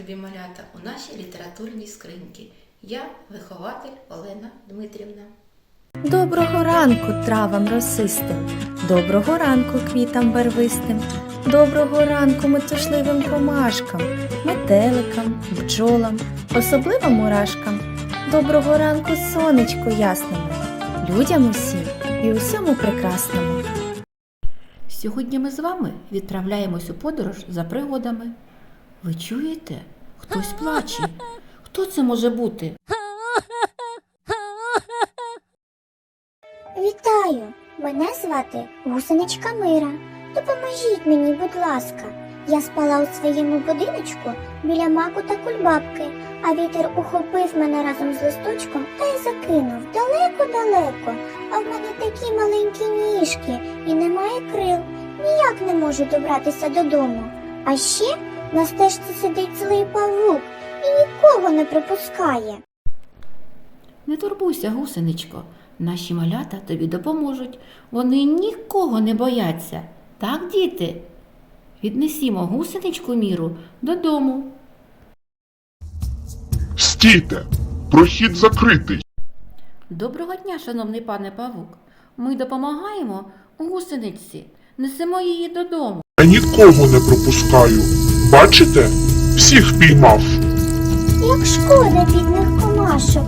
малята у нашій літературній скриньці. Я вихователь Олена Дмитрівна. Доброго ранку травам росистим, доброго ранку квітам барвистим, доброго ранку метушливим комашкам, метеликам, бджолам, особливо мурашкам, доброго ранку сонечку ясному, людям усім і усьому прекрасному. Сьогодні ми з вами відправляємось у подорож за пригодами. Ви чуєте? Хтось плаче. Хто це може бути? Вітаю! Мене звати Гусеничка Мира. Допоможіть мені, будь ласка. Я спала у своєму будиночку біля маку та кульбабки, а вітер ухопив мене разом з листочком та й закинув далеко-далеко. А в мене такі маленькі ніжки і немає крил. Ніяк не можу добратися додому. А ще на стежці сидить злий павук і нікого не припускає. Не турбуйся, гусеничко. Наші малята тобі допоможуть. Вони нікого не бояться. Так, діти? Віднесімо гусеничку міру додому. Стійте! Прохід закритий. Доброго дня, шановний пане павук. Ми допомагаємо гусениці. Несемо її додому. Я нікого не пропускаю. Бачите? Всіх піймав. Як шкода бідних комашок.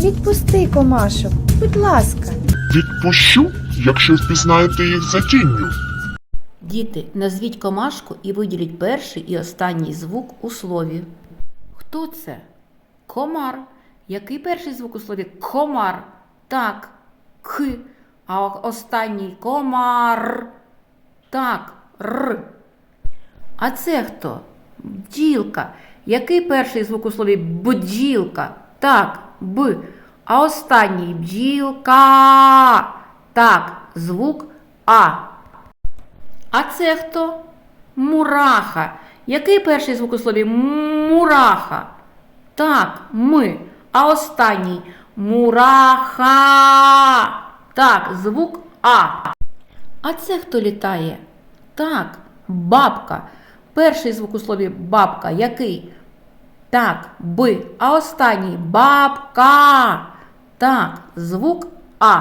Відпусти комашок, будь ласка. Відпущу, якщо впізнаєте їх за тінню. Діти, назвіть комашку і виділіть перший і останній звук у слові. Хто це? Комар. Який перший звук у слові комар? Так, к. А останній комар. Так, р. А це хто? Бджілка. Який перший звук у слові бджілка? Так, б. А останній бджілка. Так, звук А. А це хто? Мураха. Який перший звук у слові мураха? Так, ми. А останній мураха. Так, звук А. А це хто літає? Так, бабка. Перший звук у слові бабка який? Так, би. А останній бабка. Так, звук А.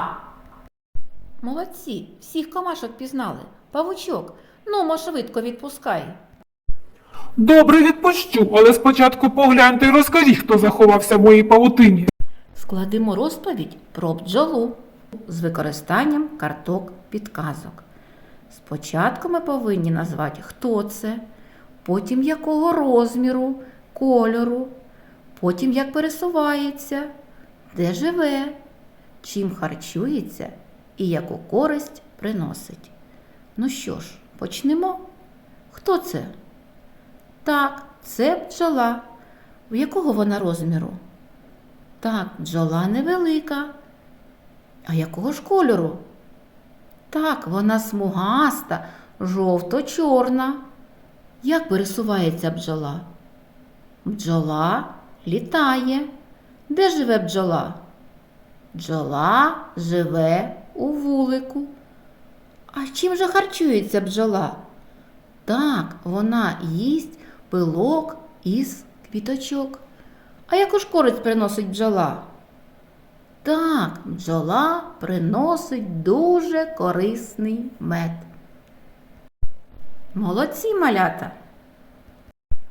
Молодці, всіх комашок пізнали. Павучок, ну мо швидко відпускай. Добре відпущу, але спочатку погляньте і розкажіть, хто заховався в моїй павутині. Складемо розповідь про бджолу з використанням карток підказок. Спочатку ми повинні назвати, хто це, потім якого розміру, кольору, потім як пересувається, де живе, чим харчується і яку користь приносить. Ну що ж, почнемо. Хто це? Так, це бджола. В якого вона розміру? Так, бджола невелика. А якого ж кольору? Так, вона смугаста, жовто-чорна. Як пересувається бджола? Бджола літає. Де живе бджола? Бджола живе у вулику. А чим же харчується бджола? Так, вона їсть пилок із квіточок. А яку ж користь приносить бджола? Так, бджола приносить дуже корисний мед. Молодці малята.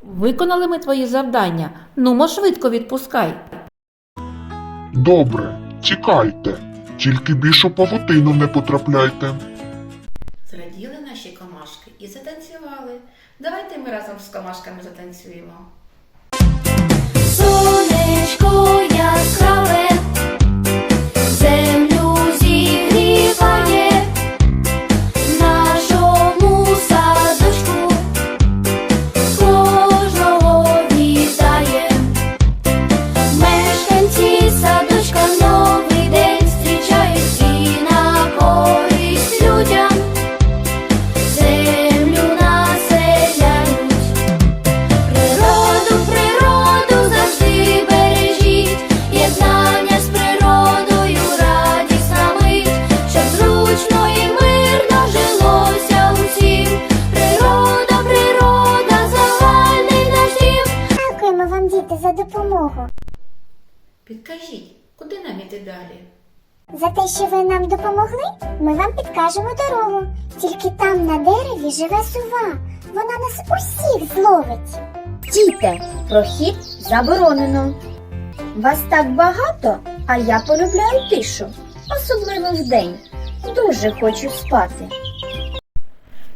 Виконали ми твої завдання. Ну, мо швидко відпускай. Добре, тікайте. Тільки більше павутину не потрапляйте. Зраділи наші комашки і затанцювали. Давайте ми разом з комашками затанцюємо. Сонечко яскраве, Підкажіть, куди нам іти далі? За те, що ви нам допомогли, ми вам підкажемо дорогу. Тільки там на дереві живе сова. Вона нас усіх зловить. Діти, прохід заборонено. Вас так багато, а я полюбляю тишу, особливо вдень. Дуже хочу спати.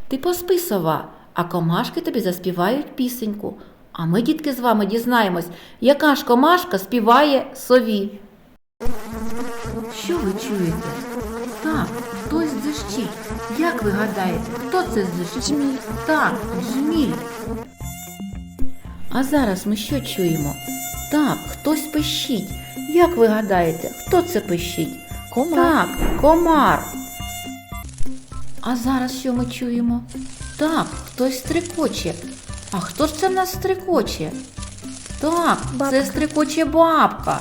Ти поспи, сова, а комашки тобі заспівають пісеньку. А ми, дітки, з вами дізнаємось, яка ж комашка співає сові. Що ви чуєте? Так, хтось дзищить. Як ви гадаєте, хто це дзищить? Жміль. Так, жміль. А зараз ми що чуємо? Так, хтось пищить. Як ви гадаєте, хто це пищить? Комар. Так, комар. А зараз що ми чуємо? Так, хтось стрикоче. А хто ж це в нас стрикоче? Так, Бабка. це стрикоче бабка.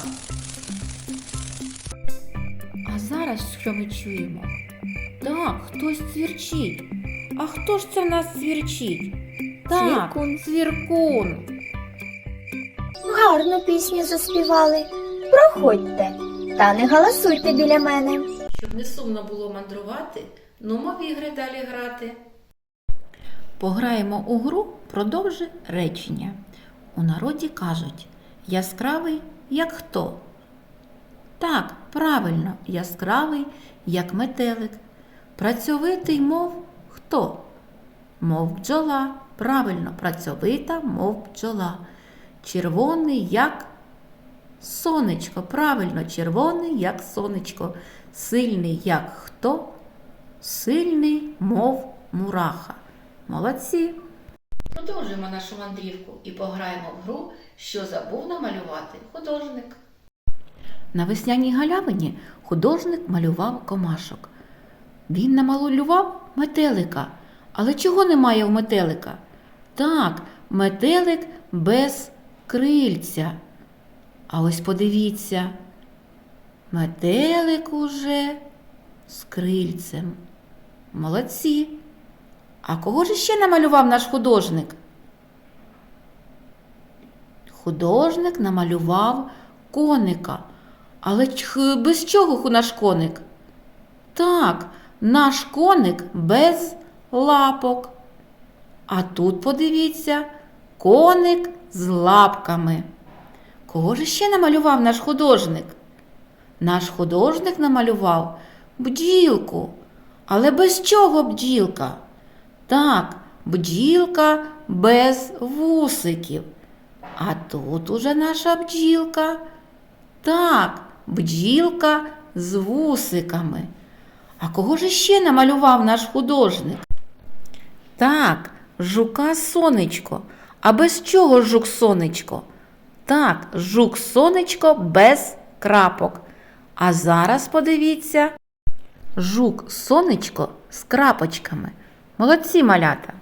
А зараз що ми чуємо? Так, хтось цвірчить. А хто ж це в нас цвірчить? Так, Цвіркун. цвіркун. Гарну пісню заспівали. Проходьте, та не галасуйте біля мене. Щоб не сумно було мандрувати, ну в ігри далі грати. Пограємо у гру продовжи речення. У народі кажуть яскравий як хто. Так, правильно, яскравий як метелик. Працьовитий, мов хто? Мов бджола. Правильно, працьовита, мов бджола. Червоний як Сонечко, правильно, червоний, як сонечко, сильний, як хто, сильний, мов мураха. Молодці. Продовжуємо нашу мандрівку і пограємо в гру, що забув намалювати художник. На весняній галявині художник малював комашок. Він намалював метелика. Але чого немає в метелика? Так, метелик без крильця. А ось подивіться, метелик уже з крильцем. Молодці. А кого ж ще намалював наш художник? Художник намалював коника. Але без чого наш коник? Так, наш коник без лапок. А тут подивіться, коник з лапками. Кого ж ще намалював наш художник? Наш художник намалював бджілку. Але без чого бджілка? Так, бджілка без вусиків. А тут уже наша бджілка. Так, бджілка з вусиками. А кого ж ще намалював наш художник? Так, жука сонечко. А без чого жук сонечко? Так, жук сонечко без крапок. А зараз подивіться. Жук сонечко з крапочками. Молодці малята.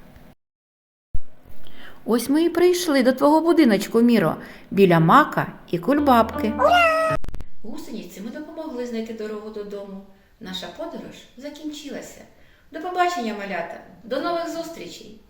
Ось ми і прийшли до твого будиночку, Міро, біля мака і кульбабки. Гусениці ми допомогли знайти дорогу додому. Наша подорож закінчилася. До побачення, малята. До нових зустрічей!